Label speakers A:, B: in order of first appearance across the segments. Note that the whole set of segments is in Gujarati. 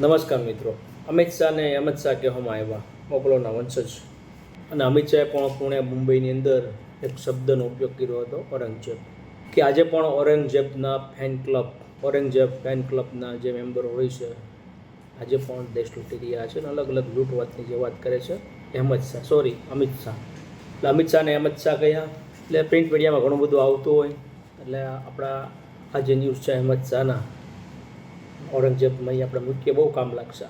A: નમસ્કાર મિત્રો. અમિત શાહને અમિત શાહ કહેવામાં આવ્યા. મોકલોના વંશજ. અને અમિત શાહે પણ પુણે, મુંબઈની અંદર એક શબ્દનો ઉપયોગ કર્યો હતો, ઔરંગઝેબ. કે આજે પણ ઔરંગઝેબના ફેન ક્લબ, ઔરંગઝેબ ફેન ક્લબના જે મેમ્બરો હોય છે, આજે પણ દેશ લૂંટી રહ્યા છે અને અલગ અલગ લૂંટવાતની જે વાત કરે છે, અહેમદ શાહ. સોરી અમિત શાહ. એટલે અમિત શાહને અહેમદ શાહ કહ્યા એટલે પ્રિન્ટ મીડિયામાં ઘણું બધું આવતું હોય. એટલે આપણા આ જે ન્યૂઝ છે, અહેમદ શાહના ઔરંગઝેબમાં આપણે મુખ્ય બહુ કામ લાગશે.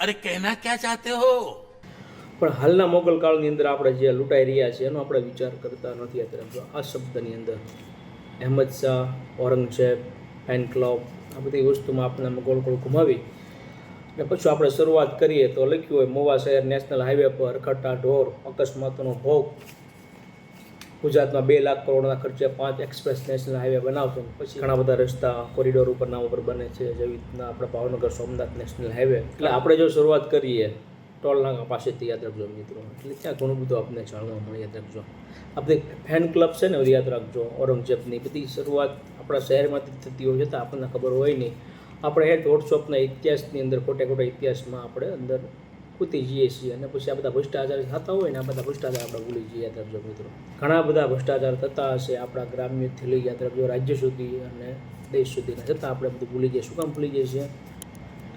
B: અરે કહેના ક્યાં ચાહતે હો?
A: પણ હાલના મોગલ કાળની અંદર આપણે જે લૂંટાઈ રહ્યા છે એનો આપણે વિચાર કરતા નથી અત્યારે આ શબ્દની અંદર અહેમદ શાહ ઔરંગઝેબ હેન્ડ ક્લબ આ બધી વસ્તુમાં આપણે ગોળ ગોળ ઘુમાવી અને પછી આપણે શરૂઆત કરીએ તો લખ્યું હોય મોવા શહેર નેશનલ હાઈવે પર અખટા ઢોર અકસ્માતનો ભોગ. ગુજરાતમાં બે લાખ કરોડના ખર્ચે પાંચ એક્સપ્રેસ નેશનલ હાઈવે બનાવશે પછી ઘણા બધા રસ્તા કોરિડોર ઉપર નામ ઉપર બને છે. જેવી રીતના આપણે ભાવનગર સોમનાથ નેશનલ હાઈવે. એટલે આપણે જો શરૂઆત કરીએ ટોલ નાકા પાસેથી યાદ રાખજો મિત્રો. એટલે ત્યાં ઘણું બધું આપણે જાણવા મળે, યાદ રાખજો. આપણે ફેન ક્લબ છે ને, યાદ રાખજો. ઔરંગઝેબની બધી શરૂઆત આપણા શહેરમાંથી થતી હોય છતાં આપણને ખબર હોય નહીં. આપણે એ વોટ્સઅપના ઇતિહાસની અંદર, ખોટે ખોટા ઇતિહાસમાં આપણે અંદર કૂદી જઈએ છીએ અને પછી આ બધા ભ્રષ્ટાચાર થતા હોય ને આ બધા ભ્રષ્ટાચાર આપણે ભૂલી જઈએ યાદ મિત્રો. ઘણા બધા ભ્રષ્ટાચાર થતા હશે આપણા ગ્રામ્યથી લઈ યાદ રાખજો રાજ્ય સુધી અને દેશ સુધીના છતાં આપણે બધું ભૂલી જઈએ. શું કામ ભૂલી જઈએ છીએ?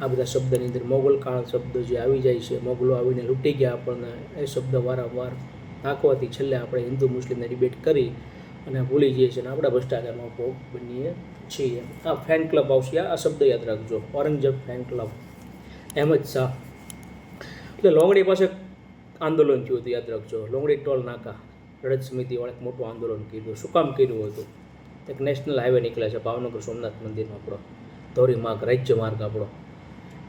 A: આ બધા શબ્દની અંદર મોગલ કાળ શબ્દ જે આવી જાય છે, મોગલો આવીને લૂંટી ગયા આપણને, એ શબ્દ વારંવાર નાખવાથી છેલ્લે આપણે હિન્દુ મુસ્લિમને ડિબેટ કરી અને ભૂલી જઈએ છીએ અને આપણા ભ્રષ્ટાચારમાં ભોગ બનીએ છીએ. આ ફેન ક્લબ આવશે. આ શબ્દ યાદ રાખજો. Aurangzeb fan club Ahmed Shah. એટલે લોંગડી પાસે આંદોલન થયું હતું, યાદ રાખજો. લોંગડી ટોલ નાકા રડત સમિતિવાળા એક મોટું આંદોલન કર્યું. શું કામ કર્યું હતું? એક નેશનલ હાઈવે નીકળે છે, ભાવનગર સોમનાથ મંદિરનો આપણો. ધોરી માર્ગ, રાજ્ય માર્ગ આપણો.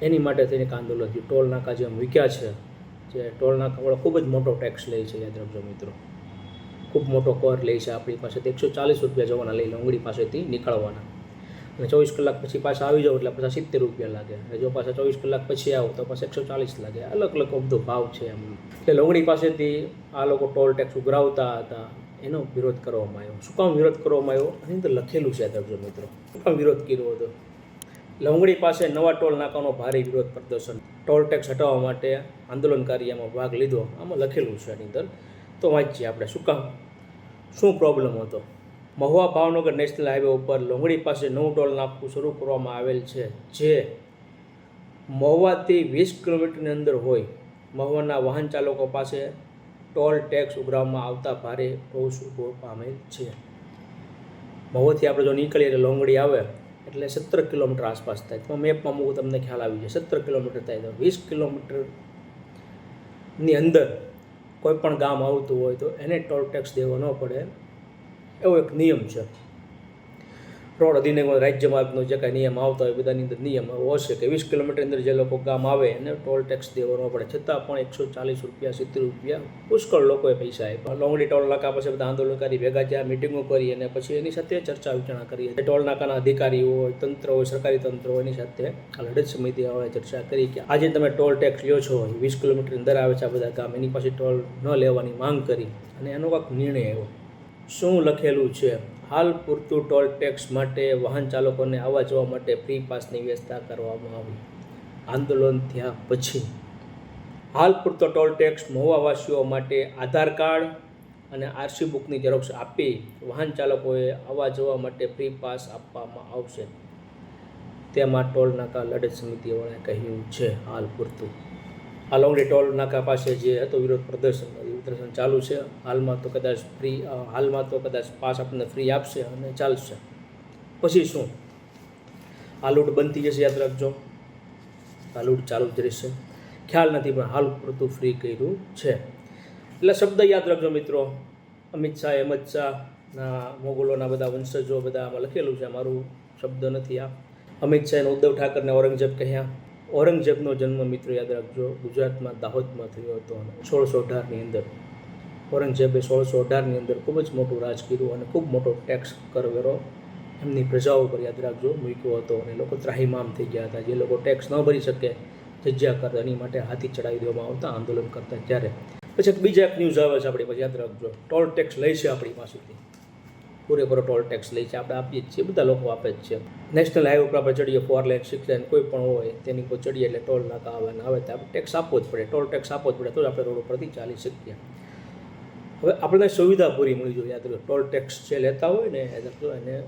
A: એની માટે થઈને એક આંદોલન થયું. ટોલ નાકા જે મૂક્યા છે, જે ટોલ નાકાવાળો ખૂબ જ મોટો ટેક્સ લે છે, યાદ રાખજો મિત્રો. ખૂબ મોટો કર લે છે, આપણી પાસેથી એકસો ચાલીસ રૂપિયા જવાના લઈ લોંગડી પાસેથી નીકળવાના. અને ચોવીસ કલાક પછી પાછા આવી જાવ એટલે પાછા સિત્તેર રૂપિયા લાગે. અને જો પાછા ચોવીસ કલાક પછી આવો તો પાછા એકસો ચાલીસ લાગે. અલગ અલગ બધો ભાવ છે એમ. એટલે લોંગડી પાસેથી આ લોકો ટોલ ટેક્સ ઉઘરાવતા હતા. એનો વિરોધ કરવામાં આવ્યો. શું કામ વિરોધ કરવામાં આવ્યો? એની અંદર લખેલું છે દર્જો મિત્રો. શું કામ વિરોધ કર્યો હતો? લંગડી પાસે નવા ટોલ નાકાનો ભારે વિરોધ પ્રદર્શન. ટોલ ટેક્સ હટાવવા માટે આંદોલનકારી એમાં ભાગ લીધો. આમાં લખેલું છે એની અંદર. તો વાંચીએ આપણે. શું કામ? શું પ્રોબ્લેમ હતો? મહુવા ભાવનગર નેશનલ હાઈવે ઉપર લોંગડી પાસે નવું ટોલ નાખવું શરૂ કરવામાં આવેલ છે, જે મહુવાથી વીસ કિલોમીટરની અંદર હોય. મહુવાના વાહન ચાલકો પાસે ટોલ ટેક્સ ઉઘરાવવામાં આવતા ભારે રોષ ઊભો પામેલ છે. મહુવાથી આપણે જો નીકળીએ એટલે લોંગડી આવે, એટલે સત્તર કિલોમીટર આસપાસ થાય. તો મેપમાં મૂકું તમને ખ્યાલ આવી જાય. સત્તર કિલોમીટર થાય તો વીસ કિલોમીટરની અંદર કોઈ પણ ગામ આવતું હોય તો એને ટોલ ટેક્સ દેવો ન પડે. એવો એક નિયમ છે. રોડ અધિનિયમ રાજ્ય માર્ગનો જે કાંઈ નિયમ આવતા હોય બધાની અંદર નિયમ હશે કે વીસ કિલોમીટર અંદર જે લોકો ગામ આવે એને ટોલ ટેક્સ દેવાનો પડે. છતાં પણ એકસો ચાલીસ રૂપિયા, સિત્તેર રૂપિયા પુષ્કળ લોકોએ પૈસા આપ્યા. લોંગડી ટોલ નાકા પછી બધા આંદોલનકારી ભેગા જ્યાં મિટિંગો કરી અને પછી એની સાથે ચર્ચા વિચારણા કરી. ટોલ નાકાના અધિકારીઓ હોય, તંત્ર હોય, સરકારી તંત્ર હોય, એની સાથે લડત સમિતિ વાળાએ ચર્ચા કરી કે આજે તમે ટોલ ટેક્સ લ્યો છો, વીસ કિલોમીટર અંદર આવે છે આ બધા ગામ, એની પાસે ટોલ ન લેવાની માંગ કરી. અને એનો કાંઈક નિર્ણય આવ્યો. શું લખેલું છે? હાલ પૂરતું ટોલ ટેક્સ માટે વાહન ચાલકોને આવવા જવા માટે ફ્રી પાસની વ્યવસ્થા કરવામાં આવી. આંદોલન થયા પછી. હાલ પૂરતો ટોલ ટેક્સ મહુવાવાસીઓ માટે આધાર કાર્ડ અને આરસી બુકની ઝેરોક્ષ આપી વાહન ચાલકોએ આવવા જવા માટે ફ્રી પાસ આપવામાં આવશે. તેમાં ટોલ નાકા લડત સમિતિવાળાએ કહ્યું છે, હાલ પૂરતું. આ લોંગડી ટોલ નાકા પાસે જે હતો વિરોધ પ્રદર્શન એ ચાલુ છે. હાલમાં તો કદાચ ફ્રી હાલમાં તો કદાચ પાસ આપણને ફ્રી આપશે અને ચાલશે. પછી શું? આ લૂંટ બનતી જશે યાદ રાખજો. આ ચાલુ જ રહેશે. ખ્યાલ નથી, પણ હાલ પૂરતું ફ્રી કર્યું છે. એટલે શબ્દ યાદ રાખજો મિત્રો. અમિત શાહ, અહેમદ શાહના મોગલોના બધા વંશજો બધા આમાં લખેલું છે. મારું શબ્દ નથી આ. અમિત શાહ ઉદ્ધવ ઠાકરને ઔરંગઝેબ કહ્યા. ઔરંગઝેબનો જન્મ, મિત્રો, યાદ રાખજો, ગુજરાતમાં દાહોદમાં થયો હતો અને સોળસો અઢારની અંદર. ઔરંગઝેબે સોળસો અઢારની અંદર ખૂબ જ મોટું રાજ કર્યું અને ખૂબ મોટો ટેક્સ કરવેરો એમની પ્રજાઓ પર, યાદ રાખજો, મૂક્યો હતો અને લોકો ત્રાહીમામ થઈ ગયા હતા. જે લોકો ટેક્સ ન ભરી શકે જજ્યા કરતા, એની માટે હાથી ચડાવી દેવામાં આવતા, આંદોલન કરતા ત્યારે. પછી બીજા એક ન્યૂઝ આવે છે આપણી પાસે, યાદ રાખજો. ટોલ ટેક્સ લે છે આપણી પાસેથી. પૂરેપૂરો ટોલ ટેક્સ લે છે. આપણે આપીએ છીએ. બધા લોકો આપે જ છે. નેશનલ હાઈવે ઉપર આપણે ચડીએ ફોર લેન સિક્સ લેન કોઈ પણ હોય, તેની ઉપર ચડીએ એટલે ટોલ નાકા આવે ને આવે. તો આપણે ટેક્સ આપવો જ પડે. ટોલ ટેક્સ આપવો જ પડે. તો જ આપણે રોડ ઉપરથી ચાલી શકીએ. હવે આપણને સુવિધા પૂરી મળી જોઈએ. યાદ ટોલ ટેક્સ જે લેતા હોય ને એને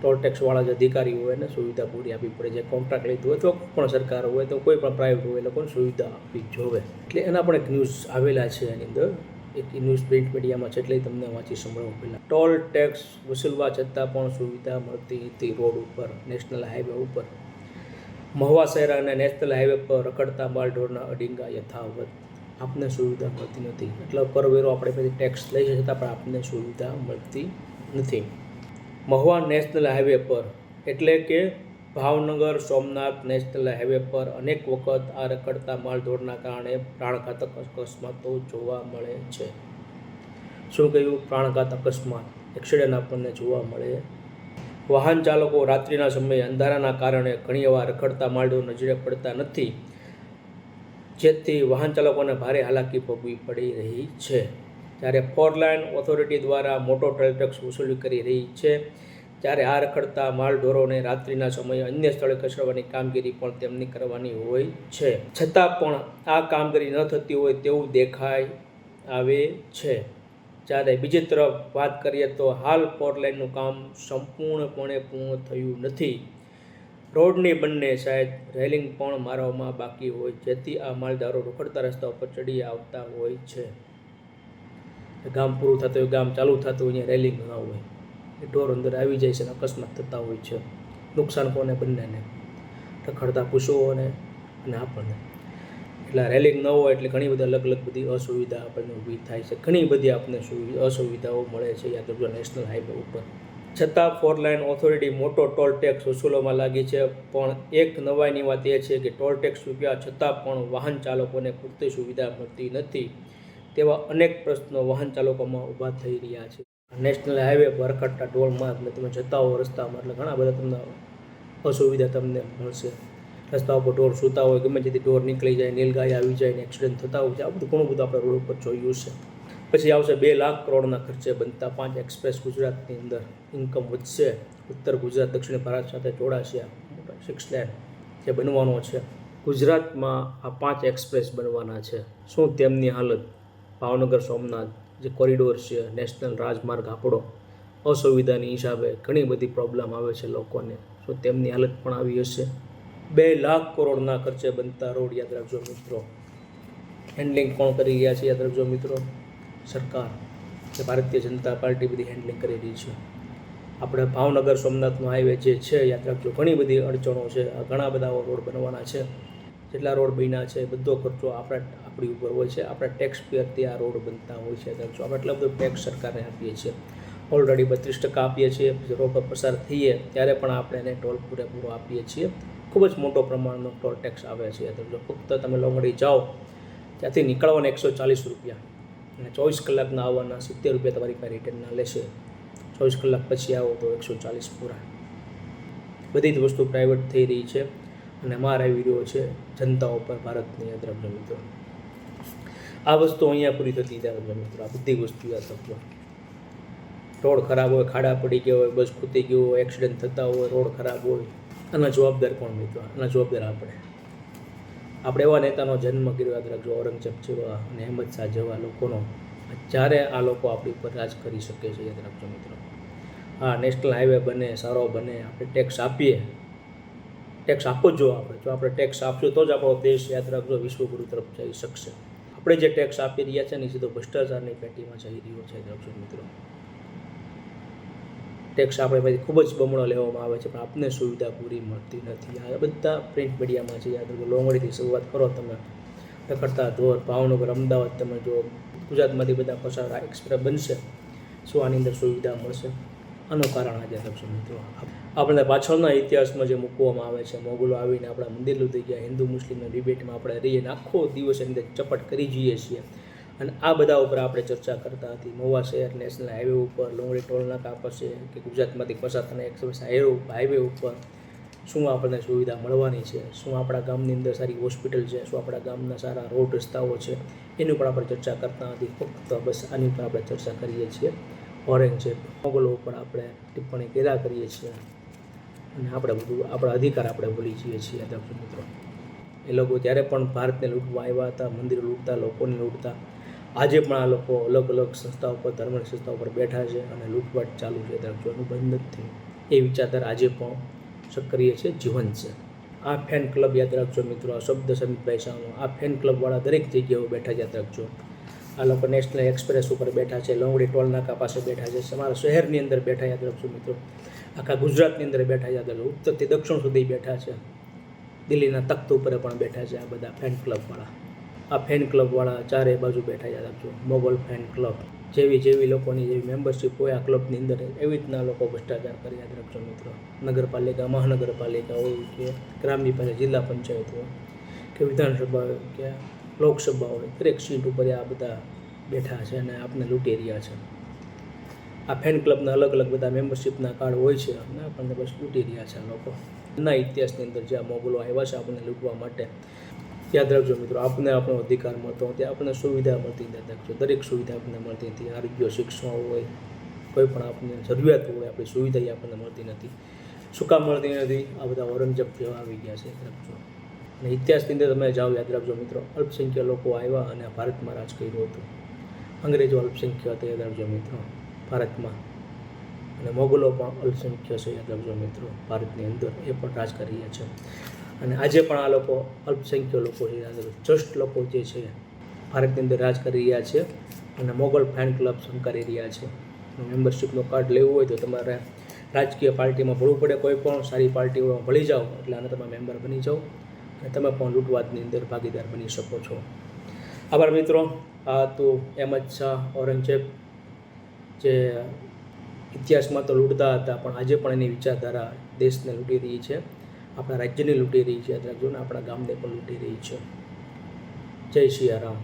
A: ટોલ ટેક્સવાળા જે અધિકારી હોય એને સુવિધા પૂરી આપવી પડે. જે કોન્ટ્રાક્ટ લીધું હોય, તો પણ સરકાર હોય, તો કોઈ પણ પ્રાઇવેટ હોય, એ લોકોને સુવિધા આપવી જોવે. એટલે એના પણ એક ન્યૂઝ આવેલા છે એની અંદર. એક ન્યૂઝ પ્રિન્ટ મીડિયામાં છે એટલે તમને વાંચી સંભળાવું પહેલાં ટોલ ટેક્સ વસૂલવા છતાં પણ સુવિધા મળતી હતી રોડ ઉપર નેશનલ હાઈવે ઉપર. મહુવા શહેર અને નેશનલ હાઈવે પર રખડતા માલઢોરના અડિંગા યથાવત. આપને સુવિધા મળતી નથી. એટલે કરવેરો આપણે પછી ટેક્સ લઈ છતાં પણ આપને સુવિધા મળતી નથી. મહુવા નેશનલ હાઈવે પર એટલે કે ભાવનગર, સોમનાથ નેશનલ હાઈવે પર અનેક વખત આ રખડતા માલધોળના કારણે પ્રાણઘાતક અકસ્માતો જોવા મળે છે. શું કહ્યું? પ્રાણઘાત અકસ્માત. એક્સિડન્ટ આપણને જોવા મળે. વાહન ચાલકો રાત્રિના સમયે અંધારાના કારણે ઘણીવાર રખડતા માલઢોર નજરે પડતા નથી. જેથી વાહન ચાલકોને ભારે હાલાકી ભોગવી પડી રહી છે. જ્યારે ફોર લાઇન ઓથોરિટી દ્વારા મોટો ટોલ ટેક્સ વસૂલી કરી રહી છે ત્યારે આ રખડતા માલઢોરોને રાત્રિના સમયે અન્ય સ્થળે ખસેડવાની કામગીરી પણ તેમની કરવાની હોય છે. છતાં પણ આ કામગીરી ન થતી હોય તેવું દેખાય આવે છે. જ્યારે બીજી તરફ વાત કરીએ તો હાલ ફોર લાઇનનું કામ સંપૂર્ણપણે પૂર્ણ થયું નથી. રોડની બંને સાઈડ રેલિંગ પણ મારવામાં બાકી હોય, જેથી આ માલદારો રોકડતા રસ્તા ઉપર ચડી આવતા હોય છે. ગામ પૂરું થતું હોય, ગામ ચાલુ થતું હોય રેલિંગ ન હોય. એ અંદર આવી જાય છે અને અકસ્માત થતા હોય છે. નુકસાન કોને બંનેને? રખડતા પશુઓને અને આપણને. એટલે રેલિંગ ન હોય એટલે ઘણી બધી અલગ અલગ બધી અસુવિધા આપણને ઊભી થાય છે. ઘણી બધી આપણને અસુવિધાઓ મળે છે યાદ નેશનલ હાઈવે ઉપર. છતાં ફોર લાઇન ઓથોરિટી મોટો ટોલ ટેક્સ વસૂલવામાં લાગી છે, પણ એક નવાઈની વાત એ છે કે ટોલ ટેક્સ રૂપિયા છતાં પણ વાહન ચાલકોને પૂરતી સુવિધા મળતી નથી તેવા અનેક પ્રશ્નો વાહન ચાલકોમાં ઊભા થઈ રહ્યા છે. નેશનલ હાઈવે પર રખડતા ટોલમાં એટલે તમે જતા હો રસ્તામાં એટલે ઘણા બધા તમને અસુવિધા તમને મળશે. રસ્તા ઉપર ઢોર સૂતા હોય, ગમે તેથી ઢોર નીકળી જાય નીલગાય આવી જાય ને એક્સિડન્ટ થતા હોય છે, આ બધું ઘણું બધું આપણે રોડ ઉપર જોયું છે. પછી આવશે બે લાખ કરોડના ખર્ચે બનતા પાંચ એક્સપ્રેસ ગુજરાતની અંદર. ઇન્કમ વધશે, ઉત્તર ગુજરાત, દક્ષિણ ભારત સાથે જોડાશે સિક્સ લેન જે બનવાનો છે. ગુજરાતમાં આ પાંચ એક્સપ્રેસ બનવાના છે. શું તેમની હાલત? ભાવનગર સોમનાથ જે કોરિડોર છે નેશનલ રાજમાર્ગ, આપણો અસુવિધાની હિસાબે ઘણી બધી પ્રોબ્લેમ આવે છે લોકોને. શું તેમની હાલત પણ આવી હશે. બે લાખ કરોડના ખર્ચે બનતા રોડ યાદ રાખજો મિત્રો. હેન્ડલિંગ કોણ કરી રહ્યા છે યાદ રાખજો મિત્રો? સરકાર. કે ભારતીય જનતા પાર્ટી બધી હેન્ડલિંગ કરી રહી છે. આપણે ભાવનગર સોમનાથનો હાઈવે જે છે યાદ રાખજો ઘણી બધી અડચણો છે. ઘણા બધા રોડ બનવાના છે. જેટલા રોડ બન્યા છે, બધો ખર્ચો આપણા આપણી ઉપર હોય છે. આપણા ટેક્સ પેયરથી આ રોડ બનતા હોય છે. યાદ આપણે એટલો બધો ટેક્સ સરકારને આપીએ છીએ. ઓલરેડી બત્રીસ ટકા આપીએ છીએ. રોડ પર પસાર થઈએ ત્યારે પણ આપણે એને ટોલ પૂરેપૂરો આપીએ છીએ. ખૂબ જ મોટો પ્રમાણનો ટોલ ટેક્સ આવે છે. યાદ ફક્ત તમે લોંગડી જાઓ, ત્યાંથી નીકળવાના એકસો ચાલીસ રૂપિયા. અને ચોવીસ કલાકના આવવાના સિત્તેર રૂપિયા તમારી પાસે રિટર્નના લેશે. ચોવીસ કલાક પછી આવો તો એકસો ચાલીસ પૂરા. બધી જ વસ્તુ પ્રાઇવેટ થઈ રહી છે. અને મારા વીડિયો છે જનતા ઉપર ભારતની અંદર મિત્રો. આ વસ્તુ અહીંયા પૂરી થતી યાદ મિત્રો. આ બધી વસ્તુ યાદ રાખજો. રોડ ખરાબ હોય, ખાડા પડી ગયા હોય, બસ ખૂતી ગયું હોય એક્સિડન્ટ થતા હોય, રોડ ખરાબ હોય, આના જવાબદાર કોણ મિત્રો? આના જવાબદાર આપણે. આપણે એવા નેતાનો જન્મ કર્યો, યાદ રાખજો, ઔરંગઝેબ જેવા અને અહેમદ શાહ જેવા લોકોનો. જ્યારે આ લોકો આપણી ઉપર રાજ કરી શકે છે, યાદ રાખજો મિત્રો. હા નેશનલ હાઈવે બને, સારો બને, આપણે ટેક્સ આપીએ. ટેક્સ આપો જ જો આપણે. જો આપણે ટેક્સ આપશું તો જ આપણો દેશ, યાદ રાખજો, વિશ્વગુરુ તરફ જઈ શકશે. આપણે જે ટેક્સ આપી રહ્યા છે ને સીધો ભ્રષ્ટાચારની પેટીમાં જઈ રહ્યો છે રાખજો મિત્રો. ટેક્સ આપણે પછી ખૂબ જ બમણો લેવામાં આવે છે, પણ આપને સુવિધા પૂરી મળતી નથી. આ બધા પ્રિન્ટ મીડિયામાં છે, યાદ રાખો, લોંગડીથી શરૂઆત કરો તમે. રખડતા ધોર, ભાવનગર, અમદાવાદ તમે જો ગુજરાતમાંથી બધા પસાર એક્સપ્રેસ બનશે. શું આની અંદર સુવિધા મળશે? આનું કારણ આજે રાખજો મિત્રો? આપણે પાછળના ઇતિહાસમાં જે મૂકવામાં આવે છે, મોગલો આવીને આપણા મંદિર લૂંટી ગયા, હિન્દુ મુસ્લિમના ડિબેટમાં આપણે રહીએ અને આખો દિવસ અંદર ચપટ કરી જઈએ છીએ. અને આ બધા ઉપર આપણે ચર્ચા કરતા હતી. મોવા શહેર, નેશનલ હાઈવે ઉપર લોંગડી ટોલ નાકા કે ગુજરાતમાંથી પસાર થનાર એક્સપ્રેસ હાઈવે હાઈવે ઉપર શું આપણને સુવિધા મળવાની છે? શું આપણા ગામની અંદર સારી હોસ્પિટલ છે? શું આપણા ગામના સારા રોડ રસ્તાઓ છે? એની ઉપર આપણે ચર્ચા કરતા હતી. ફક્ત બસ આની ઉપર આપણે ચર્ચા કરીએ છીએ. ઔરંગઝેબ મોગલો ઉપર આપણે ટિપ્પણી કર્યા કરીએ છીએ. અને આપણે બધું, આપણા અધિકાર આપણે ભૂલી જઈએ છીએ દર્શક મિત્રો. એ લોકો ત્યારે પણ ભારતને લૂંટવા આવ્યા હતા, મંદિર લૂંટતા, લોકોને લૂંટતા. આજે પણ આ લોકો અલગ અલગ સંસ્થાઓ પર ધર્મની સંસ્થાઓ ઉપર બેઠા છે અને લૂંટવાટ ચાલુ છે. દર્શક એનું બંધ નથી એ વિચારધારા આજે પણ સક્રિય છે જીવન છે. આ ફેન ક્લબ યાદ રાખજો મિત્રો, આ શબ્દ સમિતભાઈ શાહનો આ ફેન ક્લબવાળા દરેક જગ્યાઓ બેઠા યાદ રાખજો. આ લોકો નેશનલ એક્સપ્રેસ ઉપર બેઠા છે, લોંગડી ટોલ નાકા પાસે બેઠા છે, અમારા શહેરની અંદર બેઠા યાદ રાખજો મિત્રો. આખા ગુજરાતની અંદર બેઠા યાદ રાખજો. ઉત્તરથી દક્ષિણ સુધી બેઠા છે. દિલ્હીના તખ્ત ઉપર પણ બેઠા છે આ બધા ફેન ક્લબવાળા આ ફેન ક્લબવાળા ચારે બાજુ બેઠા યાદ રાખજો. મોગલ ફેન ક્લબ જેવી જેવી લોકોની જેવી મેમ્બરશિપ હોય આ ક્લબની અંદર, એવી રીતના લોકો ભ્રષ્ટાચાર કરી યાદ રાખજો મિત્રો. નગરપાલિકા, મહાનગરપાલિકા હોય કે ગ્રામ્ય પાસે જિલ્લા પંચાયત હોય, કે વિધાનસભા હોય, કે લોકસભા હોય દરેક સીટ ઉપર આ બધા બેઠા છે અને આપને લૂંટી રહ્યા છે. આ ફેન ક્લબના અલગ અલગ બધા મેમ્બરશીપના કાર્ડ હોય છે અને આપણને બસ લૂંટી રહ્યા છે આ લોકો. ના ઇતિહાસની અંદર જે આ મોગલો આવ્યા છે આપણને લૂંટવા માટે. યાદ રાખજો મિત્રો, આપને આપણો અધિકાર મળતો ત્યાં આપણને સુવિધા મળતી યાદ રાખજો, દરેક સુવિધા આપણને મળતી નથી. આરોગ્ય, શિક્ષણ હોય, કોઈ પણ આપણને જરૂરિયાત હોય, આપણી સુવિધા એ આપણને મળતી નથી. શું કામ મળતી નથી? આ બધા ઔરંગઝેબ જેવા આવી ગયા છે. રાખજો. અને ઇતિહાસની અંદર તમે જાઓ, યાદ રાખજો મિત્રો, અલ્પસંખ્યક લોકો આવ્યા અને ભારતમાં રાજ કર્યું હતું. અંગ્રેજો અલ્પસંખ્યક હતા, યાદ રાખજો મિત્રો, ભારતમાં. અને મોગલો પણ અલ્પસંખ્ય છે, યાદ રાખજો મિત્રો, ભારતની અંદર એ પણ રાજ કરી રહ્યા છે. અને આજે પણ આ લોકો અલ્પસંખ્ય લોકો છે, યાદ રાખજો, જસ્ટ લોકો જે છે, ભારતની અંદર રાજ કરી રહ્યા છે અને મોગલ ફેન ક્લબ સંકારી રહ્યા છે. મેમ્બરશિપનું કાર્ડ લેવું હોય તો તમારે રાજકીય પાર્ટીમાં ભળવું પડે, કોઈ પણ સારી પાર્ટીઓમાં ભળી જાઓ, એટલે આને તમે મેમ્બર બની જાઓ. અને તમે પણ લૂંટવાદની અંદર ભાગીદાર બની શકો છો. આભાર મિત્રો, આ તો અહેમદ શાહ ઔરંગઝેબ જે ઇતિહાસમાં તો લૂંટતા હતા, પણ આજે પણ એની વિચારધારા દેશને લૂંટી રહી છે, આપણા રાજ્યને લૂંટી રહી છે યાદ રાખજો ને આપણા ગામને પણ લૂંટી રહી છે. જય સિયારામ